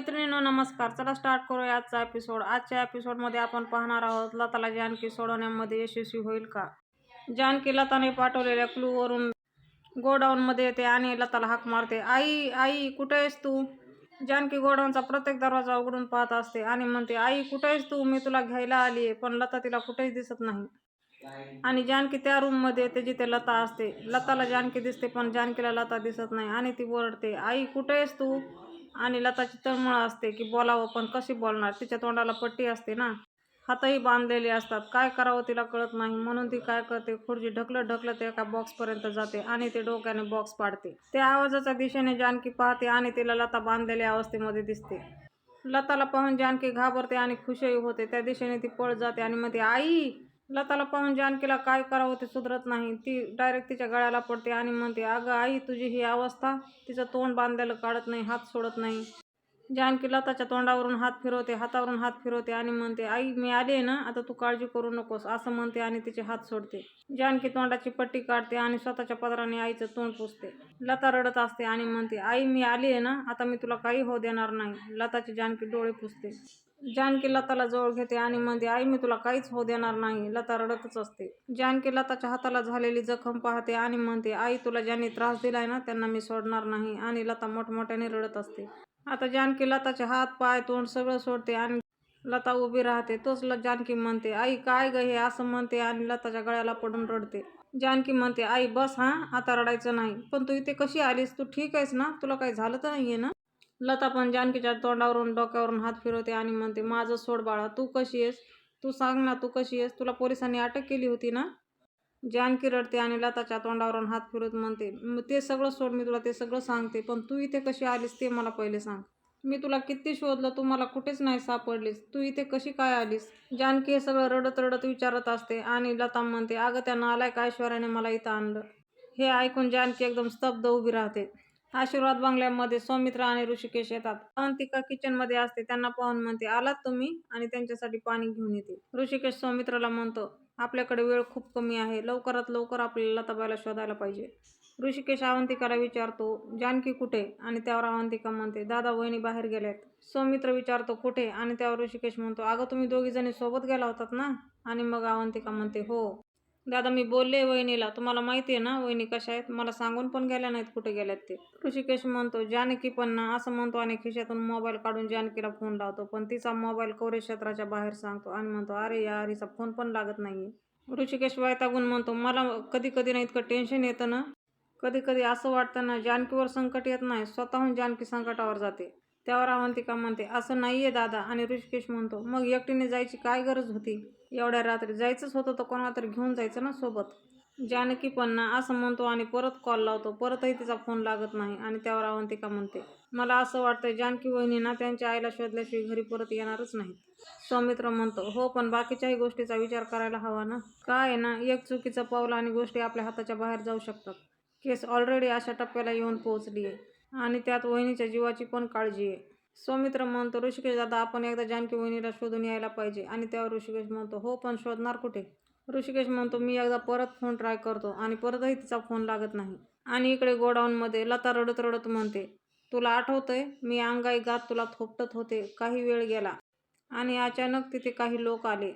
मैत्रिणींनो नमस्कार. चला स्टार्ट करूया आजचा एपिसोड आजच्या एपिसोडमध्ये आपण पाहणार आहोत लताला जानकी सोडवण्यामध्ये यशस्वी होईल का? जानकी लताने पाठवलेल्या क्लूवरून गोडाऊनमध्ये येते आणि लताला हाक मारते. आई आई कुठे आहेस तू? जानकी गोडाऊनचा प्रत्येक दरवाजा उघडून पाहत असते आणि म्हणते आई कुठे आहेस तू? मी तुला घ्यायला आली आहे पण लता तिला कुठेच दिसत नाही. आणि जानकी त्या रूममध्ये येते जिथे लता असते. लताला जानकी दिसते पण जानकीला लता दिसत नाही आणि ती ओरडते आई कुठे आहेस तू? आणि लताची तळमळ असते की बोलावं पण कशी बोलणार? तिच्या तोंडाला पट्टी असते ना. हातही बांधलेले असतात. काय करावं तिला कळत नाही. म्हणून ती काय करते? खुर्ची ढकलत ढकलत एका बॉक्सपर्यंत जाते आणि ते डोक्याने बॉक्स पाडते. त्या आवाजाच्या दिशेने जानकी पाहते आणि तिला लता बांधलेल्या अवस्थेमध्ये दिसते. लताला पाहून जानकी घाबरते आणि खुशही होते. त्या दिशेने ती पळ जाते आणि म्हणते आई लताला पाहून जानकीला काय करावं ते सुधरत नाही. ती डायरेक्ट तिच्या गळ्याला पडते आणि म्हणते अगं आई तुझी ही अवस्था तिचं तोंड बांधायला काढत नाही हात सोडत नाही. जानकी लताच्या तोंडावरून हात फिरवते हातावरून हात फिरवते आणि म्हणते आई मी आली आहे ना आता तू काळजी करू नकोस असं म्हणते आणि तिचे हात सोडते. जानकी तोंडाची पट्टी काढते आणि स्वतःच्या पदराने आईचं तोंड पुसते. लता रडत असते आणि म्हणते आई मी आली आहे ना आता मी तुला काही होऊ देणार नाही. लताची जानकी डोळे पुसते. जानकी लताला जवळ घेते आणि म्हणते आई मी तुला काहीच होऊ देणार नाही. लता रडतच असते. जानकी लताच्या हाताला झालेली जखम पाहते आणि म्हणते आई तुला ज्यांनी त्रास दिलाय ना त्यांना मी सोडणार नाही. आणि लता मोठमोठ्याने रडत असते. आता जानकी लताचे हात पाय तोंड सगळं सोडते आणि लता उभी राहते. तोच ल जानकी म्हणते आई काय ग हे? असं म्हणते आणि लताच्या गळ्याला पडून रडते. जानकी म्हणते आई बस हां आता रडायचं नाही. पण तू इथे कशी आलीस? तू ठीक आहेस ना? तुला काही झालं तर नाही आहे ना? लता पण जानकीच्या तोंडावरून डोक्यावरून हात फिरवते आणि म्हणते माझं सोड बाळा तू कशी आहेस? तू सांग ना तू कशी आहेस? तुला पोलिसांनी अटक केली होती ना? जानकी रडते आणि लताच्या तोंडावरून हात फिरवत म्हणते ते सगळं सोड मी तुला ते सगळं सांगते पण तू इथे कशी आलीस ते मला पहिले सांग. मी तुला किती शोधलं तू मला कुठेच नाही सापडलीस. तू इथे कशी काय आलीस? जानकी हे सगळं रडत रडत विचारत असते आणि लता म्हणते अगं त्या नालायक ऐश्वर्याने मला इथं आणलं. हे ऐकून जानकी एकदम स्तब्ध उभी राहते. आशीर्वाद बंगल्यामध्ये सौमित्र आणि ऋषिकेश येतात. अवंतिका किचनमध्ये असते. त्यांना पाहून म्हणते आलात तुम्ही? आणि त्यांच्यासाठी पाणी घेऊन येते. ऋषिकेश सौमित्राला म्हणतो आपल्याकडे वेळ खूप कमी आहे. लवकरात लवकर आपल्याला लताबाईला शोधायला पाहिजे. ऋषिकेश अवंतिकाला विचारतो जानकी कुठे? आणि त्यावर अवंतिका म्हणते दादा वहिनी बाहेर गेल्यात. सौमित्र विचारतो कुठे? आणि त्यावर ऋषिकेश म्हणतो अगं तुम्ही दोघी जणी सोबत गेला होतात ना? आणि मग अवंतिका म्हणते हो. दादा मी बोलले वहिनीला तुम्हाला माहिती आहे ना वहिनी कशा आहेत? मला सांगून पण गेल्या नाहीत कुठे गेल्यात ते. ऋषिकेश म्हणतो जानकी पण ना असं म्हणतो आणि खिशातून मोबाईल काढून जानकीला फोन लावतो. पण तिचा मोबाईल कवरेज क्षेत्राच्या बाहेर सांगतो आणि म्हणतो अरे यार हिचा फोन पण लागत नाहीये. ऋषिकेश वैतागून म्हणतो मला कधी कधी ना इतकं टेन्शन येतं ना. कधी कधी असं वाटतं ना जानकीवर संकट येत नाही. स्वतःहून जानकी संकटावर जाते. त्यावर अवंतिका म्हणते असं नाही आहे दादा आणि ऋषिकेश म्हणतो मग एकटीने जायची काय गरज होती? एवढ्या रात्री जायचंच होतं तर कोणाला तरी घेऊन जायचं ना सोबत? जानकी पण ना असं म्हणतो आणि परत कॉल लावतो. परतही तिचा फोन लागत नाही आणि त्यावर अवंतिका म्हणते मला असं वाटतंय जानकी वहिनी ना त्यांच्या आईला शोधल्याशिवाय घरी परत येणारच नाहीत. सौमित्र म्हणतो हो पण बाकीच्याही गोष्टीचा विचार करायला हवा ना? काय ना एक चुकीचं पाऊल आणि गोष्टी आपल्या हाताच्या बाहेर जाऊ शकतात. केस ऑलरेडी अशा टप्प्याला येऊन पोहोचली आहे आणि त्यात वहिनीच्या जीवाची पण काळजी आहे. सौमित्र म्हणतो ऋषिकेश दादा आपण एकदा जानकी वहिनीला शोधून यायला पाहिजे आणि त्यावर ऋषिकेश म्हणतो हो पण शोधणार कुठे? ऋषिकेश म्हणतो मी एकदा परत फोन ट्राय करतो आणि परतही तिचा फोन लागत नाही. आणि इकडे गोडाऊनमध्ये लता रडत रडत म्हणते तुला आठवतंय मी अंगाई गात तुला थोपटत होते काही वेळ गेला. आणि अचानक तिथे काही लोक आले.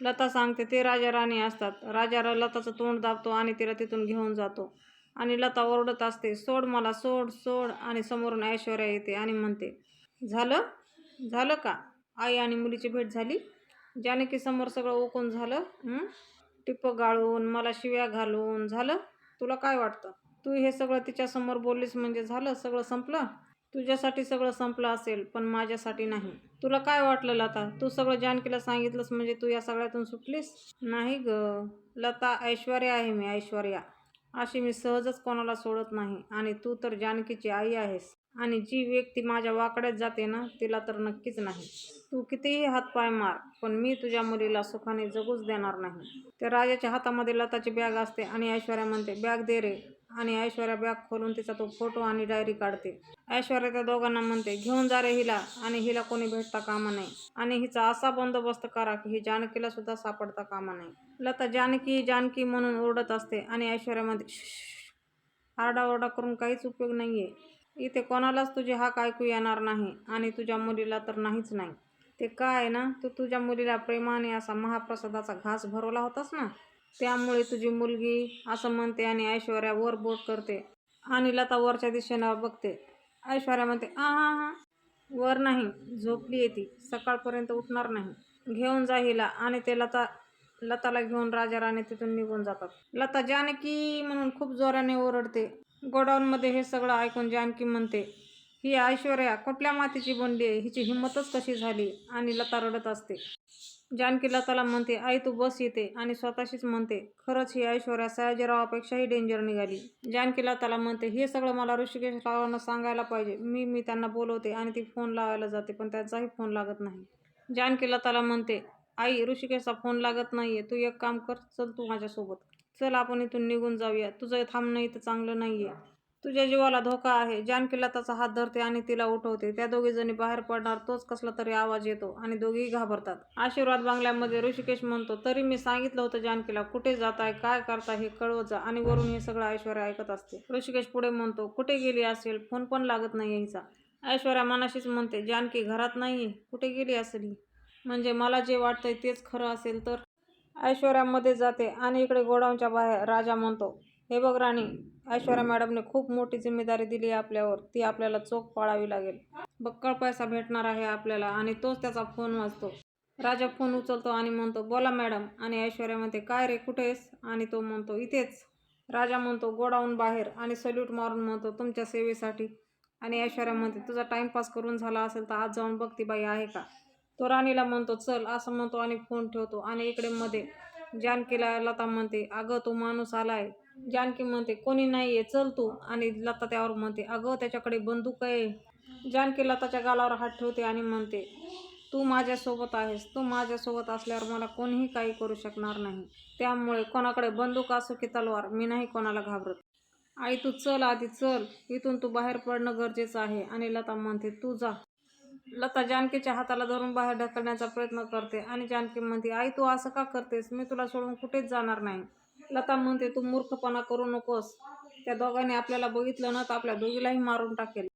लता सांगते ते राजा राणी असतात. राजा लताचं तोंड दाबतो आणि तिला तिथून घेऊन जातो. आणि लता ओरडत असते सोड मला सोड सोड आणि समोरून ऐश्वर्या येते आणि म्हणते झालं? झालं का? आई आणि मुलीची भेट झाली? जानकी समोर सगळं ओकून झालं टिप्प गाळून मला शिव्या घालून झालं? तुला काय वाटतं? तू हे सगळं तिच्यासमोर बोललीस म्हणजे झालं? सगळं संपलं? तुझ्यासाठी सगळं संपलं असेल पण माझ्यासाठी नाही. तुला काय वाटलं लता? तू सगळं जानकीला सांगितलंस म्हणजे तू या सगळ्यातून सुटलीस? नाही ग. लता ऐश्वर्या आहे मी ऐश्वर्या. अशी मी सहजच कोणाला सोडत नाही. आणि तू तर जानकीची आई आहेस. आणि जी व्यक्ती माझ्या वाकड्यात जाते ना तिला तर नक्कीच नाही. तू कितीही हातपाय मार पण मी तुझ्या मुलीला सुखाने जगूच देणार नाही. त्या राजाच्या हातामध्ये लताची बॅग असते आणि ऐश्वर्या म्हणते बॅग दे रे. आणि ऐश्वर्या बॅग खोलून तिचा तो फोटो आणि डायरी काढते. ऐश्वर्या त्या दोघांना म्हणते घेऊन जा रे हिला आणि हिला कोणी भेटता कामा नाही आणि हिचा असा बंदोबस्त करा की ही जानकीला सुद्धा सापडता कामा नाही लता जानकी जानकी म्हणून ओरडत असते आणि ऐश्वर्यामध्ये आरडाओरडा करून काहीच उपयोग नाही आहे इथे कोणालाच तुझी हाक ऐकू येणार नाही आणि तुझ्या मुलीला तर नाहीच नाही ते काय आहे ना तू तुझ्या मुलीला प्रेमाने असा महाप्रसादाचा घास भरवला होतास ना त्यामुळे तुझी मुलगी असं म्हणते आणि ऐश्वर्या वर बोट करते. आणि लता वरच्या दिशेनं बघते. ऐश्वर्या म्हणते आ हा हा. वर नाही झोपली आहे ती. सकाळपर्यंत उठणार नाही. घेऊन जा हिला आणि ते लता लताला घेऊन राजा राणी तिथून निघून जातात. लता जानकी म्हणून खूप जोराने ओरडते. गोडाऊनमध्ये हे सगळं ऐकून जानकी म्हणते ही ऐश्वर्या कुठल्या मातीची बनली आहे? हिची हिंमतच कशी झाली? आणि लता रडत असते. जानकी लताला म्हणते आई तू बस येते आणि स्वतःशीच म्हणते खरंच ही ऐश्वर्या सयाजीरावापेक्षाही डेंजर निघाली. जानकी लताला म्हणते हे सगळं मला ऋषिकेश रावांना सांगायला पाहिजे. मी मी त्यांना बोलवते आणि ती फोन लावायला जाते पण त्यांचाही फोन लागत नाही. जानकी लताला म्हणते आई ऋषिकेशचा फोन लागत नाहीये. तू एक काम कर चल तू माझ्यासोबत. चल आपण इथून निघून जाऊया. तुझं थांबणं इथं चांगलं नाहीये. तुझ्या जीवाला धोका आहे. जानकीला त्याचा हात धरते आणि तिला उठवते. त्या दोघीजणी बाहेर पडणार तोच कसला तरी आवाज येतो आणि दोघेही घाबरतात. आशीर्वाद बांगल्यामध्ये ऋषिकेश म्हणतो तरी मी सांगितलं होतं जानकीला कुठे जाताय काय करताय हे कळवत जा आणि वरून हे सगळं ऐश्वर्या ऐकत असते. ऋषिकेश पुढे म्हणतो कुठे गेली असेल? फोन पण लागत नाही हिचा ऐश्वर्या मनाशीच म्हणते जानकी घरात नाही कुठे गेली असेल? ही म्हणजे मला जे वाटतंय तेच खरं असेल तर? ऐश्वर्यामध्ये जाते आणि इकडे गोडाऊनच्या बाहेर राजा म्हणतो हे बघ राणी ऐश्वर्या मॅडमने खूप मोठी जिम्मेदारी दिली आहे आपल्यावर. ती आपल्याला चोख पाळावी लागेल. बक्कळ पैसा भेटणार आहे आपल्याला आणि तोच त्याचा फोन वाजतो. राजा फोन उचलतो आणि म्हणतो बोला मॅडम. आणि ऐश्वर्या म्हणते काय रे कुठे आहेस? आणि तो म्हणतो इथेच. राजा म्हणतो गोडाऊन बाहेर. आणि सल्यूट मारून म्हणतो तुमच्या सेवेसाठी. आणि ऐश्वर्या म्हणते तुझा टाईमपास करून झाला असेल तर आज जाऊन बघ ती बाई आहे का? तो राणीला म्हणतो चल असं म्हणतो आणि फोन ठेवतो. आणि इकडे मध्ये जानकीला लता म्हणते अगं तो माणूस आला आहे जानकी म्हणते कोणी नाही आहे चल तू. आणि लता त्यावर म्हणते अगं त्याच्याकडे बंदूक आहे. जानकी लताच्या गालावर हात ठेवते आणि म्हणते तू माझ्यासोबत आहेस. तू माझ्यासोबत असल्यावर मला कोणीही काही करू शकणार नाही. त्यामुळे कोणाकडे बंदूक असो की तलवार मी नाही कोणाला घाबरत. आई तू चल आधी चल. इथून तू बाहेर पडणं गरजेचं आहे. आणि लता म्हणते तू जा. लता जानकीच्या हाताला धरून बाहेर ढकलण्याचा प्रयत्न करते आणि जानकी म्हणते आई तू असं का करतेस? मी तुला सोडून कुठेच जाणार नाही. लता म्हणते तू मूर्खपणा करू नकोस. त्या दोघांनी आपल्याला बघितलं ना तर आपल्या दोघीलाही मारून टाकेल.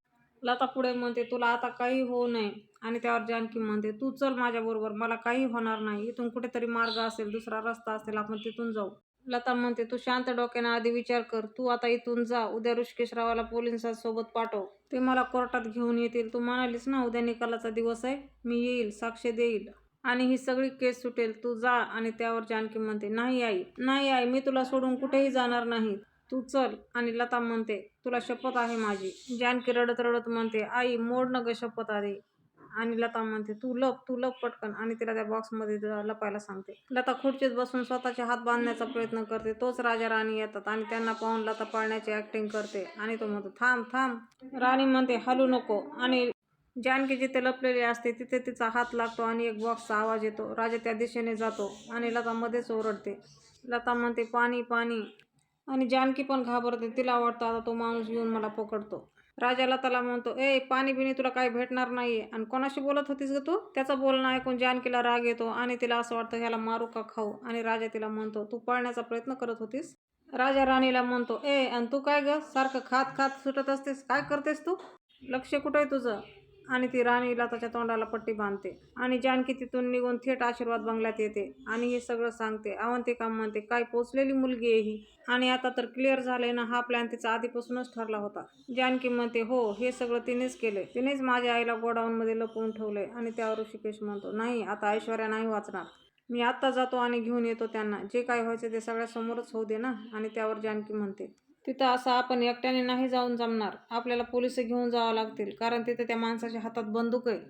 लता पुढे म्हणते तुला आता काही होऊ नये. आणि त्यावर जानकी म्हणते तू चल माझ्याबरोबर मला काही होणार नाही. इथून कुठेतरी मार्ग असेल दुसरा रस्ता असेल आपण तिथून जाऊ. लता म्हणते तू शांत डोक्यानं आधी विचार कर. तू आता इथून जा. उद्या ऋषिकेशरावाला पोलिसांसोबत पाठव. ते मला कोर्टात घेऊन येतील. तू म्हणालीस ना उद्या निकालाचा दिवस आहे. मी येईल. साक्ष देईल. आणि ही सगळी केस सुटेल. तू जा आणि त्यावर जानकी म्हणते नाही आई नाही आई मी तुला सोडून कुठेही जाणार नाही. तू चल. आणि लता म्हणते तुला शपथ आहे माझी. जानकी रडत रडत म्हणते आई मोड न ग शपथ आधी. आणि लता म्हणते तू लप तू लप पटकन. आणि तिला त्या बॉक्समध्ये लपायला सांगते. लता खुर्चीत बसून स्वतःचे हात बांधण्याचा प्रयत्न करते. तोच राजा राणी येतात आणि त्यांना पाहून लता पाळण्याची ऍक्टिंग करते. आणि तो म्हणतो थांब थांब. राणी म्हणते हलू नको. आणि जानकी जिथे लपलेली असते तिथे तिचा हात लागतो आणि एक बॉक्सचा आवाज येतो. राजा त्या दिशेने जातो आणि लता मध्येच ओरडते. लता म्हणते पाणी पाणी. आणि जानकी पण घाबरते. तिला वाटतं आता तो माणूस येऊन मला पकडतो. राजा लताला म्हणतो ए पाणी बिणी तुला काही भेटणार नाहीये. आणि कोणाशी बोलत होतीस ग तू? त्याचं बोलणं ऐकून जानकीला राग येतो आणि तिला असं वाटतं ह्याला मारू का खाऊ? आणि राजा तिला म्हणतो तू पळण्याचा प्रयत्न करत होतीस? राजा राणीला म्हणतो ए आणि तू काय ग? सारखं खात खात सुटत असतेस. काय करतेस तू? लक्ष कुठं आहे तुझं? आणि ती राणीला त्याच्या तोंडाला पट्टी बांधते. आणि जानकी तिथून निघून थेट आशीर्वाद बंगल्यात येते. आणि हे सगळं सांगते. अवंतिका म्हणते काय पोचलेली मुलगी आहे ही? आणि आता तर क्लिअर झाले ना हा प्लॅन तिचा आधीपासूनच ठरला होता. जानकी म्हणते हो हे सगळं तिनेच केले तिनेच माझ्या आईला गोडाऊनमध्ये लपवून ठेवले आणि त्यावर ऋषिकेश म्हणतो नाही आता ऐश्वर्या नाही वाचणार. मी आत्ता जातो आणि घेऊन येतो त्यांना. जे काय व्हायचं ते सगळ्यासमोरच होऊ दे ना. आणि त्यावर जानकी म्हणते तिथं असं आपण एकट्याने नाही जाऊन जमणार. आपल्याला पोलीस घेऊन जावं लागतील कारण तिथे त्या माणसाच्या हातात बंदूक आहे.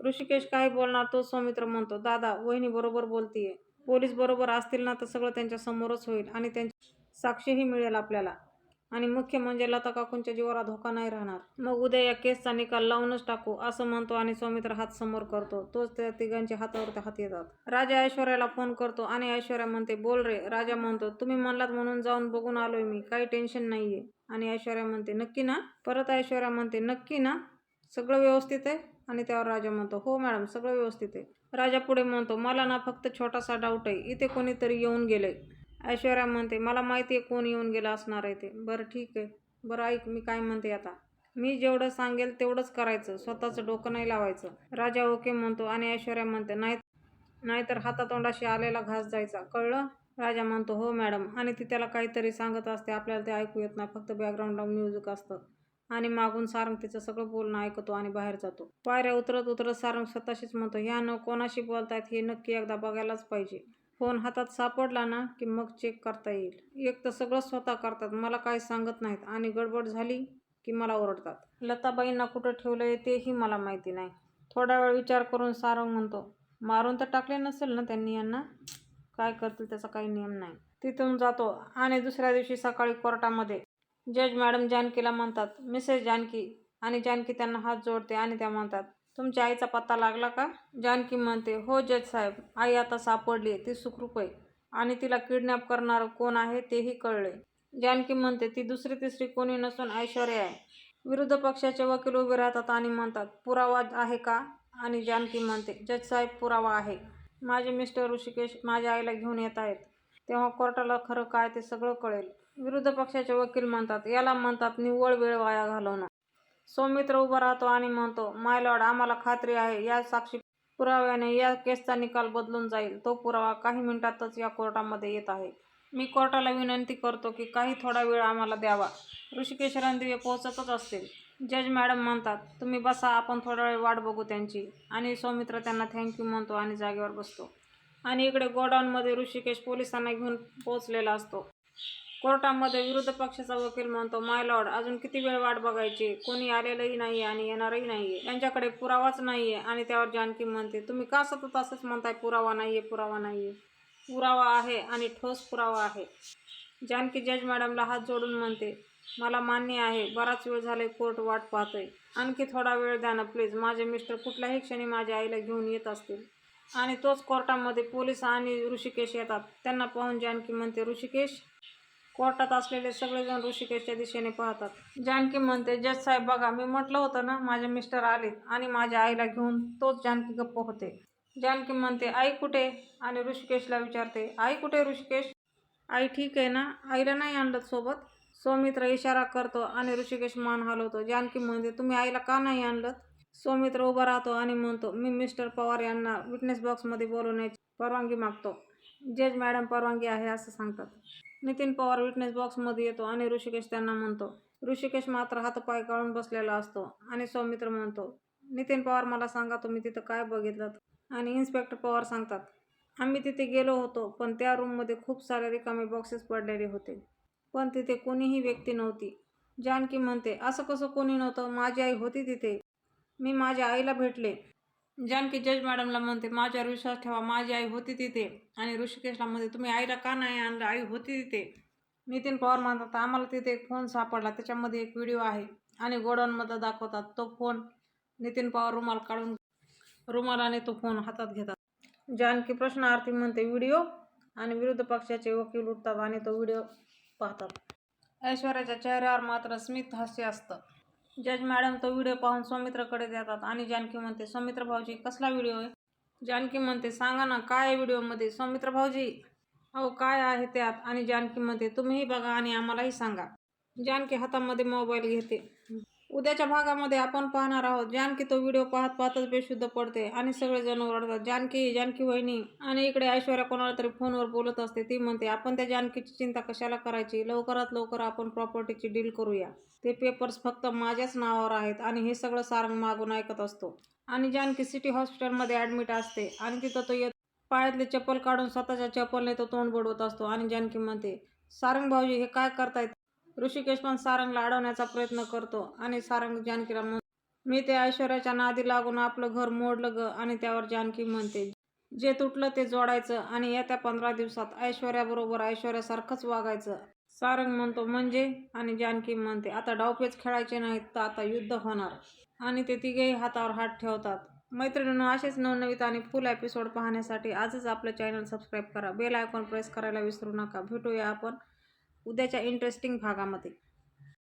ऋषिकेश काय बोलणार तो सौमित्र म्हणतो दादा वहिनी बरोबर बोलतीये. पोलीस बरोबर असतील ना तर सगळं त्यांच्या समोरच होईल आणि त्यांची साक्षीही मिळेल आपल्याला. आणि मुख्य म्हणजे लता काकूंच्या जीवाला धोका नाही राहणार. मग उद्या या केसचा निकाल लावूनच टाकू असं म्हणतो आणि सौमित्र हात समोर करतो. तोच त्या तिघांच्या हातावर त्या हात येतात. राजा ऐश्वर्याला फोन करतो आणि ऐश्वर्या म्हणते बोल रे. राजा म्हणतो तुम्ही म्हणलात म्हणून जाऊन बघून आलोय मी काही टेन्शन नाहीये. आणि ऐश्वर्या म्हणते नक्की ना? परत ऐश्वर्या म्हणते नक्की ना. सगळं व्यवस्थित आहे? आणि त्यावर राजा म्हणतो हो मॅडम सगळं व्यवस्थित आहे. राजा पुढे म्हणतो मला ना फक्त छोटासा डाऊट आहे. इथे कोणीतरी येऊन गेलंय. ऐश्वर्या म्हणते मला माहिती आहे कोण येऊन गेला असणार आहे ते. बरं ठीक आहे. बरं ऐक मी काय म्हणते आता. मी जेवढं सांगेल तेवढंच करायचं. स्वतःचं डोकं नाही लावायचं. राजा ओके म्हणतो आणि ऐश्वर्या म्हणते नाही नाहीतर हातातोंडाशी आलेला घास जायचा. कळलं? राजा म्हणतो हो मॅडम. आणि ती त्याला काहीतरी सांगत असते. आपल्याला ते ऐकू येत नाही. फक्त बॅकग्राऊंडला म्युझिक असतं. आणि मागून सारंग तिचं सगळं बोलणं ऐकतो आणि बाहेर जातो. पायऱ्या उतरत उतरत सारंग स्वतःशीच म्हणतो ह्या न कोणाशी बोलतायत हे नक्की एकदा बघायलाच पाहिजे. फोन हातात सापडला ना की मग चेक करता येईल. एक तर सगळं स्वतः करतात मला काही सांगत नाहीत आणि गडबड झाली की मला ओरडतात. लताबाईंना कुठं ठेवलं आहे तेही मला माहिती नाही. थोडा वेळ विचार करून सारंग म्हणतो मारून तर टाकले नसेल ना त्यांनी यांना? काय करतील त्याचा काही नियम नाही. तिथून जातो आणि दुसऱ्या दिवशी सकाळी कोर्टामध्ये. जज मॅडम जानकीला म्हणतात मिसेस जानकी आणि जानकी त्यांना हात जोडते आणि त्या म्हणतात तुमच्या आईचा पत्ता लागला का? जानकी म्हणते हो जज साहेब आई आता सापडली ती सुखरूप आहे आणि तिला किडनॅप करणारं कोण आहे तेही कळले. जानकी म्हणते ती दुसरी तिसरी कोणी नसून ऐश्वर्या आहे. विरुद्ध पक्षाचे वकील उभे राहतात आणि म्हणतात पुरावा आहे का? आणि जानकी म्हणते जज साहेब पुरावा आहे. माझे मिस्टर ऋषिकेश माझ्या आईला घेऊन येत आहेत. तेव्हा कोर्टाला खरं काय ते सगळं कळेल. विरुद्ध पक्षाचे वकील म्हणतात याला म्हणतात निव्वळ वेळ वाया घालवणं. सौमित्र उभा राहतो आणि म्हणतो माय लॉर्ड आम्हाला खात्री आहे या साक्षी पुराव्याने या केसचा निकाल बदलून जाईल. तो पुरावा काही मिनिटातच या कोर्टामध्ये येत आहे. मी कोर्टाला विनंती करतो की काही थोडा वेळ आम्हाला द्यावा. ऋषिकेश रणदिवे पोहोचतच असतील. जज मॅडम म्हणतात तुम्ही बसा आपण थोडा वेळ वाट बघू त्यांची. आणि सौमित्र त्यांना थँक्यू म्हणतो आणि जागेवर बसतो. आणि इकडे गोडाऊनमध्ये ऋषिकेश पोलिसांना घेऊन पोहोचलेला असतो. कोर्टामध्ये विरोध पक्षाचा वकील म्हणतो माय लॉर्ड अजून किती वेळ वाट बघायची? कोणी आलेलंही नाही आणि येणारही नाहीये. यांच्याकडे पुरावाच नाही आहे आणि त्यावर जानकी म्हणते तुम्ही का सतत असंच म्हणताय पुरावा नाही आहे पुरावा नाही आहे पुरावा आहे आणि ठोस पुरावा आहे. जानकी जज मॅडमला हात जोडून म्हणते मला मान्य आहे बराच वेळ झाले कोर्ट वाट पाहतोय. आणखी थोडा वेळ द्या ना प्लीज माझे मिस्टर कुठल्याही क्षणी माझ्या आईला घेऊन येत असतील. आणि तोच कोर्टामध्ये पोलीस आणि ऋषिकेश येतात. त्यांना पाहून जानकी म्हणते ऋषिकेश कोर्टात असलेले सगळेजण ऋषिकेशच्या दिशेने पाहतात. जानकी म्हणते जज साहेब बघा मी म्हटलं होतं ना माझे मिस्टर आलेत आणि माझ्या आईला घेऊन तोच जानकी गप्प होते. जानकी म्हणते आई कुठे? आणि ऋषिकेशला विचारते आई कुठे ऋषिकेश? आई ठीक आहे ना आईला नाही आणलं सोबत. सौमित्र इशारा करतो आणि ऋषिकेश मान हलवतो. जानकी म्हणते तुम्ही आईला का नाही आणलं? सौमित्र उभा राहतो आणि म्हणतो मी मिस्टर पवार यांना विटनेस बॉक्समध्ये बोलवण्याची परवानगी मागतो. जज मॅडम परवानगी आहे असं सांगतात. नितीन पवार विटनेस बॉक्समध्ये येतो आणि ऋषिकेश त्यांना म्हणतो ऋषिकेश मात्र हातपाय काढून बसलेला असतो आणि सौमित्र म्हणतो नितीन पवार मला सांगा तुम्ही तिथं काय बघितलं? आणि इन्स्पेक्टर पवार सांगतात आम्ही तिथे गेलो होतो पण त्या रूममध्ये खूप सारे रिकामे बॉक्सेस पडलेले होते. पण तिथे कोणीही व्यक्ती नव्हती. जानकी म्हणते असं कसं कोणी नव्हतं? माझी आई होती तिथे. मी माझ्या आईला भेटले. जानकी जज मॅडमला म्हणते माझ्यावर विश्वास ठेवा माझी आई होती तिथे. आणि ऋषिकेशला म्हणते तुम्ही आईला का नाही आणलं? आई होती तिथे. नितीन पवार म्हणतात आम्हाला तिथे एक फोन सापडला त्याच्यामध्ये एक व्हिडिओ आहे आणि गोडाऊनमध्ये दाखवतात. तो फोन नितीन पवार रुमाल काढून रुमालाने तो फोन हातात घेतात. जानकी प्रश्नार्थी म्हणते व्हिडिओ आणि विरुद्ध पक्षाचे वकील उठतात आणि तो व्हिडिओ पाहतात. ऐश्वर्याच्या चेहऱ्यावर मात्र स्मित हास्य असतं. जज मॅडम तो व्हिडिओ पाहून सौमित्राकडे देतात आणि जानकी म्हणते सौमित्र भाऊजी कसला व्हिडिओ आहे? जानकी म्हणते सांगा ना काय आहे व्हिडिओमध्ये? सौमित्र भाऊजी. अहो काय आहे त्यात? आणि जानकी म्हणते तुम्हीही बघा आणि आम्हालाही सांगा. जानकी हातामध्ये मोबाईल घेते. उद्याच्या भागामध्ये आपण पाहणार आहोत. जानकी तो व्हिडिओ पाहत पाहतच बेशुद्ध पडते आणि सगळेजण ओरडतात जानकी जानकी वहिनी. आणि इकडे ऐश्वर्या कोणाला तरी फोनवर बोलत असते. ती म्हणते आपण त्या जानकीची चिंता कशाला करायची? लवकरात लवकर आपण प्रॉपर्टीची डील करूया. ते पेपर्स फक्त माझ्याच नावावर आहेत आणि हे सगळं सारंग मागून ऐकत असतो. आणि जानकी सिटी हॉस्पिटलमध्ये ॲडमिट असते आणि तिथं तो येत. पायातले चप्पल काढून स्वतःच्या चप्पलने तो तोंड बुडवत असतो आणि जानकी म्हणते सारंग भाऊजी हे काय करतायत? ऋषिकेश पण सारंगला अडवण्याचा प्रयत्न करतो आणि सारंग जानकीला म्हणतो मी ते ऐश्वर्याच्या नादी लागून आपलं घर मोडलं ग आणि त्यावर जानकी म्हणते जे तुटलं ते जोडायचं आणि येत्या पंधरा दिवसात ऐश्वर्याबरोबर ऐश्वर्यासारखंच वागायचं. सारंग म्हणतो म्हणजे? आणि जानकी म्हणते आता डावपेच खेळायचे नाहीत तर आता युद्ध होणार. आणि ते तिघेही हातावर हात ठेवतात. मैत्रिणींनो असेच नवनवीन आणि फुल एपिसोड पाहण्यासाठी आजच आपलं चॅनल सबस्क्राईब करा. बेल आयकॉन प्रेस करायला विसरू नका. भेटूया आपण उद्याच्या इंटरेस्टिंग भागामध्ये.